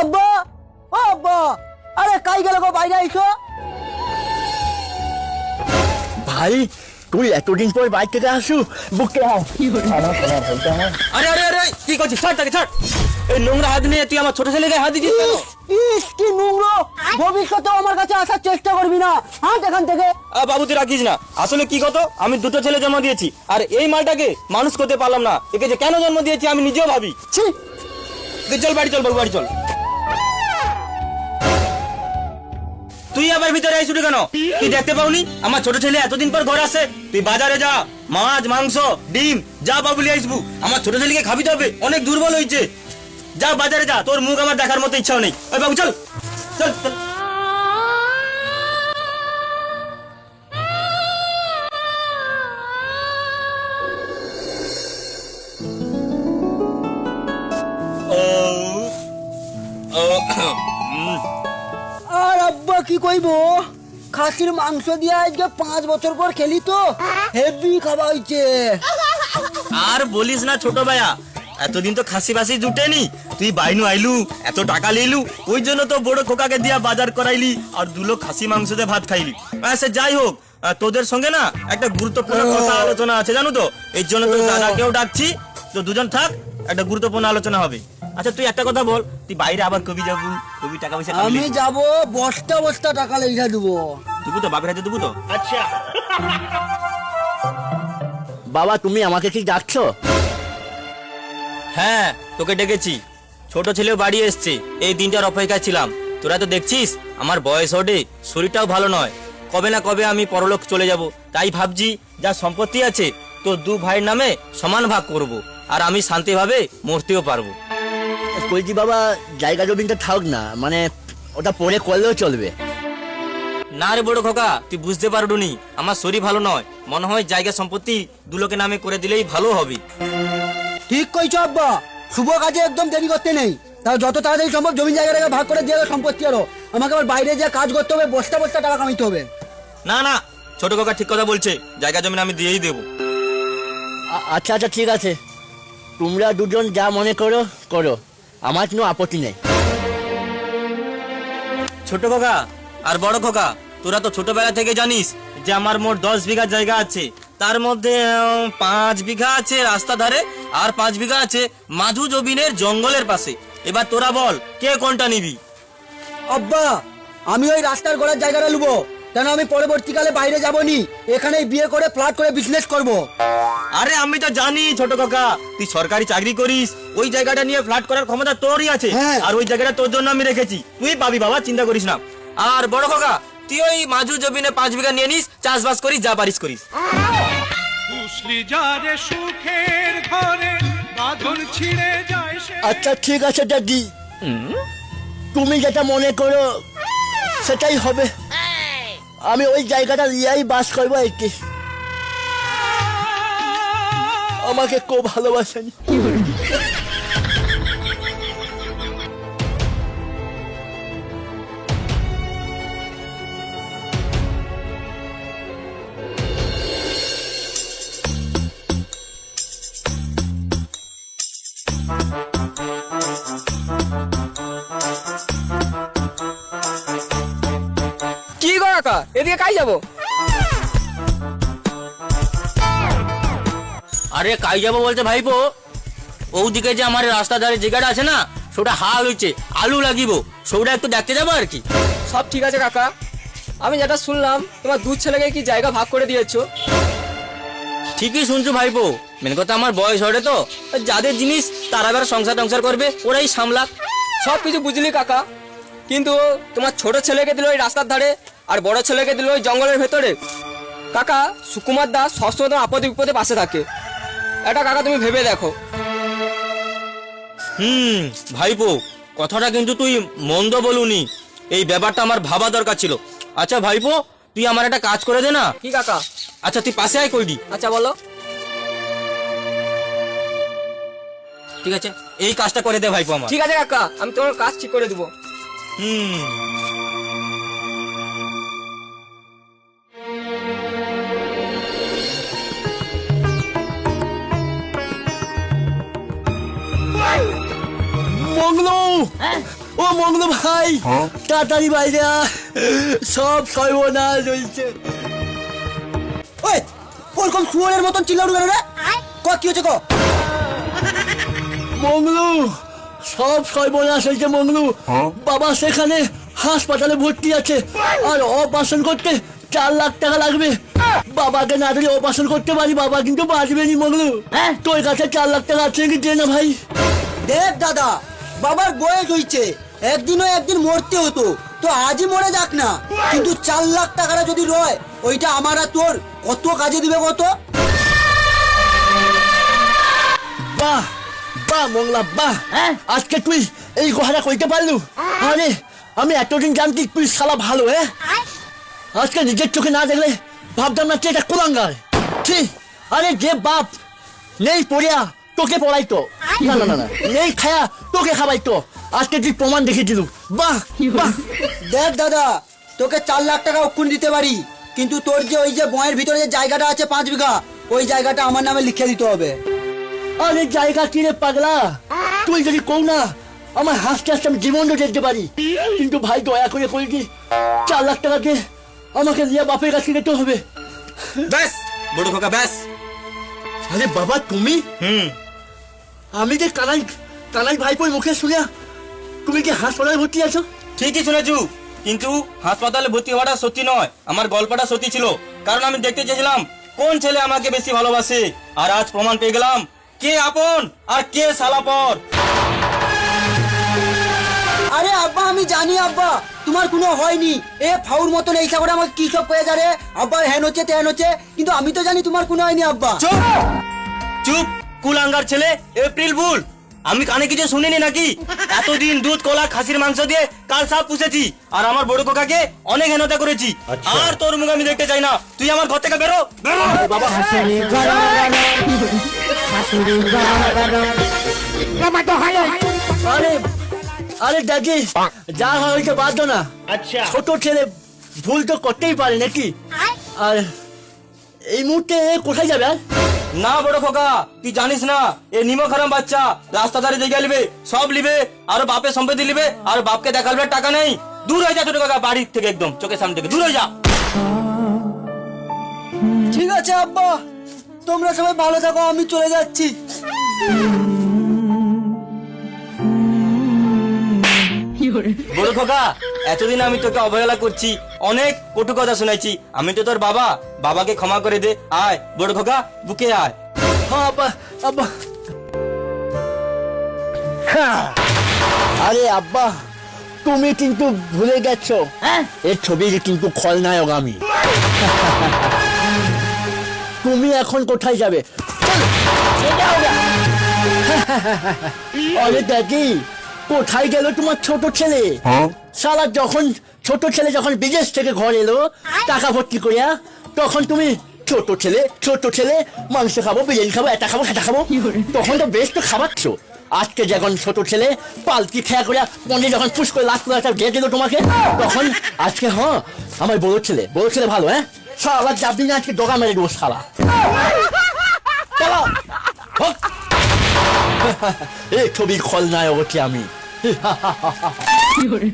আব্বা ও আব্বা আরে কাই গেল গো বাইরে আইসো? ভাই তুই এতদিন পর বাইক থেকে আসু বুকে আরে আরে আরে কি করছিস? ছাড় তাকে ছাড়। এই নোংরা হাত নিয়ে তুই আমার ছোট ছেলেকে হাত দিচ্ছিস ইস, কি নোংরো। ভবিষ্যতে আমার কাছে আসার চেষ্টা করবি না। হাঁট এখান থেকে। বাবু তুই রাখিস না। আসলে কি কত? আমি দুটো ছেলে জন্ম দিয়েছি। আর এই মালটাকে মানুষ করতে পারলাম না। একে যে কেন জন্ম দিয়েছি আমি নিজেও ভাবি। ছি। চল বাড়ি চল বাবু বাড়ি চল। তুই আবার ভিতরে আইসুটি কেন? তুই দেখতে পাওনি? আমার ছোট ছেলে এতদিন পর ঘর আসে। তুই বাজারে যা। মাছ, মাংস, ডিম, যা বাবুলি আইসবু। আমার ছোট ছেলেকে খাবি তবে। হবে অনেক দুর্বল হয়েছে যা বাজারে যা। তোর মুখ আমার দেখার মতো ইচ্ছাও নেই। ওই বাবু, চল। চল চল। কি কইবো? খাসির মাংস দিয়ে আজকে পাঁচ বছর পর খেলি তো। হেভি খাওয়া হইছে। আর বলিস না ছোট ভাইয়া এতদিন তো খাসি ফাসি জুটেনি। তুই বাইনু আইলু এত টাকা লিলু ওই জন্য তো বড় খোকাকে দিয়া বাজার করাইলি আর দুলো খাসি মাংস দিয়ে ভাত খাইলি। আচ্ছা যাই হোক তোদের সঙ্গে না একটা গুরুত্বপূর্ণ কথা আলোচনা আছে জানো তো? এই জন্য তো দাদাকেও ডাকছি। তো দুজন থাক একটা গুরুত্বপূর্ণ আলোচনা হবে। আচ্ছা তুই একটা কথা বল তুই বাইরে আবার কবি যাবু কবি টাকা পয়সা আমি যাব বস্তা বস্তা টাকা লেখা দেবো। দুবু তো বাপের হাতে দুবু তো। আচ্ছা। বাবা তুমি আমাকে কি ডাকছো? হ্যাঁ তোকে ডেকেছি। ছোট ছেলেও বাড়ি এসছে এই দিনটার অপেক্ষায় ছিলাম। তোরা তো দেখছিস আমার বয়স ওঠে শরীরটাও ভালো নয়। কবে না কবে আমি পরলোক চলে যাব। তাই ভাবছি যা সম্পত্তি আছে তো দু ভাইয়ের নামে সমান ভাগ করব আর আমি শান্তিভাবে মরতেও পারব। বলছি বাবা জায়গা জমিনটা থাক না মানে ওটা পরে করলেও চলবে। না রে বড় খোকা তুই বুঝতে পারবি আমার শরীর ভালো নয়। মনে হয় জায়গা সম্পত্তি দুলোকে নামে করে দিলেই ভালো হবে। ঠিক কইছ আব্বা শুভ কাজে একদম দেরি করতে নেই। তাও যত তাড়াতাড়ি সম্ভব জমি জায়গাটাকে ভাগ করে দিয়ে দাও সম্পত্তি আরও। আমাকে আবার বাইরে যে কাজ করতে হবে বস্তা বস্তা টাকা কামাইতে হবে। না না ছোট কাকা ঠিক কথা বলছে জায়গা জমি আমি দিয়েই দেবো। আচ্ছা আচ্ছা ঠিক আছে। তোমরা দুজন যা মনে করো করো। আমার কোনো আপত্তি নেই। ছোট খোকা আর বড় খোকা তোরা তো ছোটবেলা থেকে জানিস যে আমার মোট দশ বিঘা জায়গা আছে। তার মধ্যে উম, পাঁচ বিঘা আছে রাস্তা ধারে আর পাঁচ বিঘা আছে মাধু জবিনের জঙ্গলের পাশে। এবার তোরা বল কে কোনটা নিবি? আব্বা আমি ওই রাস্তার গোড়ার জায়গাটা লুবো। কেন আমি পরবর্তীকালে বাইরে যাবনি? এখানেই বিয়ে করে ফ্ল্যাট করে বিজনেস করব। আরে আমি তো জানি ছোট কাকা তুই সরকারি চাকরি করিস ওই জায়গাটা নিয়ে ফ্ল্যাট করার ক্ষমতা তোরই আছে। হ্যাঁ। আর ওই জায়গাটা তোর জন্য আমি রেখেছি। তুই পাবি বাবা চিন্তা করিস না। আর বড় কাকা তুই ওই মাঝু জবিনে পাঁচ বিঘা নিয়ে নিস চাষবাস করিস যা পারিস করিস। কুশলি যারে সুখের ঘরে বাঁধন ছিঁড়ে যায় সে। আচ্ছা ঠিক আছে দাদি তুমি যেটা মনে করো সেটাই হবে। আমি ওই জায়গাটা নিয়েই বাস করব কি। আমাকে কেউ ভালোবাসেন। এদিকে কাই যাব? আরে কাই যাব বলতে ভাইপো? ওদিকে যে আমার রাস্তা ধারে জায়গাটা আছে না সেটা হা হয়েছে আলু লাগিব সেটা একটু দেখতে যাব আর কি। সব ঠিক আছে কাকা। আমি যেটা শুনলাম তোমার দু ছেলেকে কি জায়গা ভাগ করে দিয়েছ? ঠিকই শুনছো ভাইপো। মেন কথা আমার বয়স হরে তো। যাদের জিনিস তারা এবার সংসার টংসার করবে ওরাই সামলাক। সব কিছু বুঝলি কাকা। কিন্তু তোমার ছোট ছেলেকে দিল ওই রাস্তার ধারে আর বড় ছেলেকে দিল ওই জঙ্গলের ভেতরে। কাকা সুকুমার দাস সবসময় তোমার আপদে বিপদে পাশে থাকে। এটা কাকা তুমি ভেবে দেখো। হুম ভাইপো কথাটা কিন্তু তুই মন্দ বলুনি। এই ব্যাপারটা আমার ভাবা দরকার ছিল। আচ্ছা ভাইপো তুই আমার একটা কাজ করে দে না? কি কাকা? আচ্ছা তুই পাশে আয় কইডি। আচ্ছা বলো। ঠিক আছে এই কাজটা করে দে ভাইপো আমার। ঠিক আছে কাকা আমি তোমার কাজ ঠিক করে দেবো। হুম। মংলো ও মঙ্গল ভাই তাড়াতাড়ি বাইরে সব সর্বনাশ হয়েছে। ওই ওরকম শুয়োরের মতন চিল্লাউড়ু কেন রে? ক কি হচ্ছে ক মঙ্গলু সব সর্বনাশ হয়েছে মঙ্গলু বাবা সেখানে হাসপাতালে ভর্তি আছে। আর অপারেশন করতে চার লাখ টাকা লাগবে। বাবাকে না দিলে অপারেশন করতে পারি বাবা কিন্তু বাঁচবে নি মঙ্গলু তোর কাছে চার লাখ টাকা আছে কি দে না ভাই। দেখ দাদা বাবার বয়স হয়েছে একদিনও একদিন মরতে হতো তো আজই মরে যাক না। কিন্তু চার লাখ টাকাটা যদি রয় ওইটা আমার আর তোর কত কাজে দিবে কত? বাহ বাহ মংলা বাহ। আজকে তুই এই কথাটা কইতে পারলু? আরে আমি এতদিন জানতি তুই শালা ভালো হ্যাঁ? আজকে নিজের চোখে না দেখলে ভাবতাম না তুই এটা কোলাঙ্গার। ঠিক আরে যে বাপ নেই পড়িয়া তোকে পড়াইতো। না না না না নেই খায়া তোকে খাবাইতো। আজকে তুই প্রমাণ দেখে দিলু বাহ বাহ। দেখ দাদা তোকে চার লাখ টাকা অক্ষুণ দিতে পারি কিন্তু তোর যে ওই যে বয়ের ভিতরে যে জায়গাটা আছে পাঁচ বিঘা ওই জায়গাটা আমার নামে লিখে দিতে হবে। আরে জায়গা কিনে পাগলা? তুই যদি কৌ না আমার হাসতে হাসতে আমি জীবনটা দেখতে পারি। কিন্তু ভাই দয়া করে করে দি চার লাখ টাকা দিয়ে আমাকে নিয়ে বাপের কাছে যেতে হবে। ব্যাস বড় খোকা ব্যাস। আরে বাবা তুমি? হুম। আমি যে কানাই কানাই ভাইপোর মুখে শুনিয়া তুমি কি হাসপাতালে ভর্তি আছো? ঠিকই শুনেছু কিন্তু হাসপাতালে ভর্তি হওয়াটা সত্যি নয় আমার গল্পটা সত্যি ছিল। কারণ আমি দেখতে চেয়েছিলাম কোন ছেলে আমাকে বেশি ভালোবাসে? আর আজ প্রমাণ পেয়ে গেলাম কে আপন আর কে সালাপর আরে আব্বা আমি জানি আব্বা তোমার কোনো হয়নি। এ ফাউর মতন এই করে আমাকে কি সব পেয়ে যারে আব্বার হ্যান হচ্ছে তেন হচ্ছে কিন্তু আমি তো জানি তোমার কোনো হয়নি আব্বা। চুপ! চুপ! কুলাঙ্গার ছেলে এপ্রিল ফুল আমি কানে কিছু শুনিনি নাকি? এতদিন দুধ কলা খাসির মাংস দিয়ে কাল সাপ পুষেছি আর আমার বড় কোকাকে অনেক হেনতা করেছি। আর তোর মুখ আমি দেখতে চাই না। তুই আমার ঘর থেকে বেরো বেরো। আরে আরে দেখি যা হয়েছে বাধ্য না। আচ্ছা। ছোট ছেলে ভুল তো করতেই পারে নাকি? আর এই মুহূর্তে কোথায় যাবে আর? না বড় খোকা, তুই জানিস না, এ নিমক হারাম বাচ্চা রাস্তা ধারে দিয়ে লিবে, সব লিবে, আর বাপের সম্পত্তি লিবে, আর বাপকে দেখালবে টাকা নেই। দূর হয়ে যা ছোট কাকা বাড়ির থেকে একদম, চোখের সামনে থেকে, দূর হয়ে যা। ঠিক আছে আব্বা, তোমরা সবাই ভালো থাকো, আমি চলে যাচ্ছি। বড় খোকা এতদিন আমি তোকে অবহেলা করছি অনেক কটু কথা শুনাইছি। আমি তো তোর বাবা বাবাকে ক্ষমা করে দে। আয় বড় খোকা বুকে আয়। হ্যাঁ আব্বা আব্বা। আরে আব্বা তুমি কিন্তু ভুলে গেছো। হ্যাঁ? এর ছবির কিন্তু খলনায়ক আমি। তুমি এখন কোথায় যাবে। আরে দাদি কোথায় গেল তোমার ছোট ছেলে? সালা যখন ছোট ছেলে যখন বিদেশ থেকে ঘর এলো টাকা ভর্তি করিয়া তখন তুমি ছোট ছেলে ছোট ছেলে মাংস খাব বিরিয়ানি খাব এটা খাব সেটা খাব। তখন তো বেশ তো খাবাচ্ছ। আজকে যখন ছোট ছেলে পালকি খেয়া করিয়া মনে যখন পুষ করে লাখ করে দিয়ে দিল তোমাকে তখন আজকে হ্যাঁ আমার বড় ছেলে বড় ছেলে ভালো হ্যাঁ? সালা যাবি না আজকে ডগা মেরে দেবো সালা। এই ছবির খলনায়ক হচ্ছে আমি। 哈哈哈哈哈有人